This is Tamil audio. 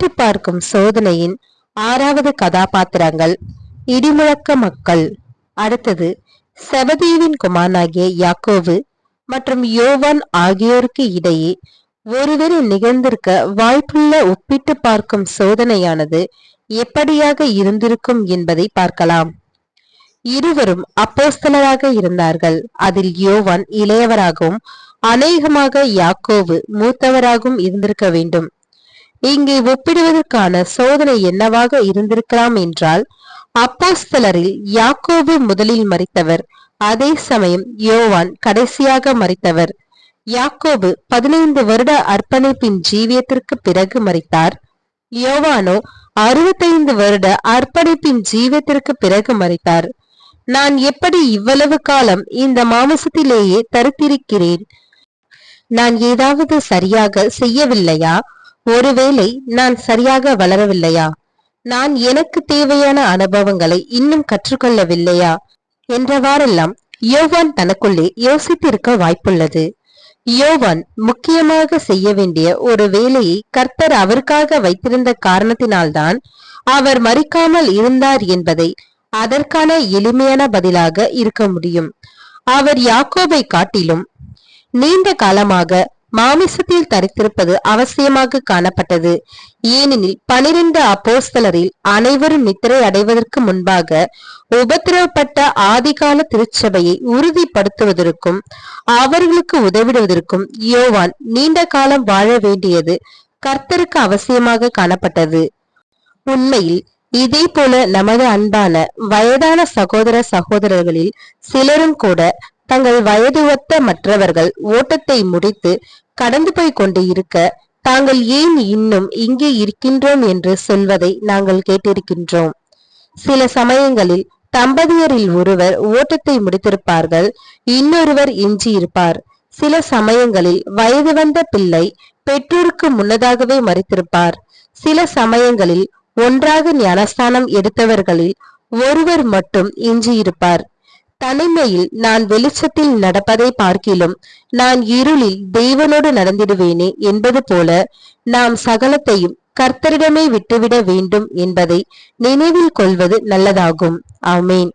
எட்டி பார்க்கும் சோதனையின் ஆறாவது கதாபாத்திரங்கள் இடிமுழக்க மக்கள். அடுத்தது செவதீவின் குமாரனாகிய யாக்கோவு மற்றும் யோவான் ஆகியோருக்கு இடையே ஒருவரை நிகழ்ந்திருக்க வாய்ப்புள்ள ஒப்பிட்டு பார்க்கும் சோதனையானது எப்படியாக இருந்திருக்கும் என்பதை பார்க்கலாம். இருவரும் அப்போஸ்தலராக இருந்தார்கள். அதில் யோவான் இளையவராகவும் அநேகமாக யாக்கோவு மூத்தவராகவும் இருந்திருக்க வேண்டும். இங்கே ஒப்பிடுவதற்கான சோதனை என்னவாக இருந்திருக்கலாம் என்றால் அப்போஸ்தலரில் யாக்கோபு முதலில் மறித்தவர் அதே சமயம் யோவான் கடைசியாக மறித்தவர். யாக்கோபு பதினைந்து வருட அர்ப்பணிப்பின் ஜீவியத்திற்கு பிறகு மறித்தார். யோவானோ அறுபத்தைந்து வருட அர்ப்பணிப்பின் ஜீவியத்திற்கு பிறகு மறித்தார். நான் எப்படி இவ்வளவு காலம் இந்த மாமிசத்திலேயே தருத்திருக்கிறேன்? நான் ஏதாவது சரியாக செய்யவில்லையா? ஒருவேளை நான் சரியாக வளரவில்லையா? நான் எனக்கு தேவையான அனுபவங்களை இன்னும் கற்றுக்கொள்ளவில்லையா? என்றவாறெல்லாம் யோவான் தனக்குள்ளே யோசித்திருக்க வாய்ப்புள்ளது. யோவான் முக்கியமாக செய்ய வேண்டிய ஒரு வேலையை கர்த்தர் அவருக்காக வைத்திருந்த காரணத்தினால்தான் அவர் மறிக்காமல் இருந்தார் என்பதை அதற்கான எளிமையான பதிலாக இருக்க முடியும். அவர் யாக்கோபை காட்டிலும் நீண்ட காலமாக மாமிசத்தில் தரித்திருப்பது அவசியமாக காணப்பட்டது. ஏனெனில் பனிரெண்டு அப்போஸ்தலரில் அனைவரும் நித்திரை அடைவதற்கு முன்பாக உபத்திரவப்பட்ட ஆதிகால திருச்சபையை உறுதிப்படுத்துவதற்கும் அவர்களுக்கு உதவிடுவதற்கும் யோவான் நீண்ட காலம் வாழ வேண்டியது கர்த்தருக்கு அவசியமாக காணப்பட்டது. உண்மையில் இதே போல நமது அன்பான வயதான சகோதர சகோதரர்களில் சிலரும் கூட தங்கள் வயது ஒத்த மற்றவர்கள் ஓட்டத்தை முடித்து கடந்து போய் கொண்டு இருக்க தாங்கள் ஏன் இன்னும் இங்கே இருக்கின்றோம்? என்று சொல்வதை நாங்கள் கேட்டிருக்கின்றோம். சில சமயங்களில் தம்பதியரில் ஒருவர் ஓட்டத்தை முடித்திருப்பார்கள் இன்னொருவர் எஞ்சி இருப்பார் சில சமயங்களில் வயது வந்த பிள்ளை பெற்றோருக்கு முன்னதாகவே மறித்திருப்பார். சில சமயங்களில் ஒன்றாக ஞானஸ்தானம் எடுத்தவர்களில் ஒருவர் மட்டும் எஞ்சியிருப்பார். தனிமையில் நான் வெளிச்சத்தில் நடப்பதை பார்க்கிலும் நான் இருளில் தெய்வனோடு நடந்திடுவேனே என்பது போல நாம் சகலத்தையும் கர்த்தரிடமே விட்டுவிட வேண்டும் என்பதை நினைவில் கொள்வது நல்லதாகும். ஆமேன்.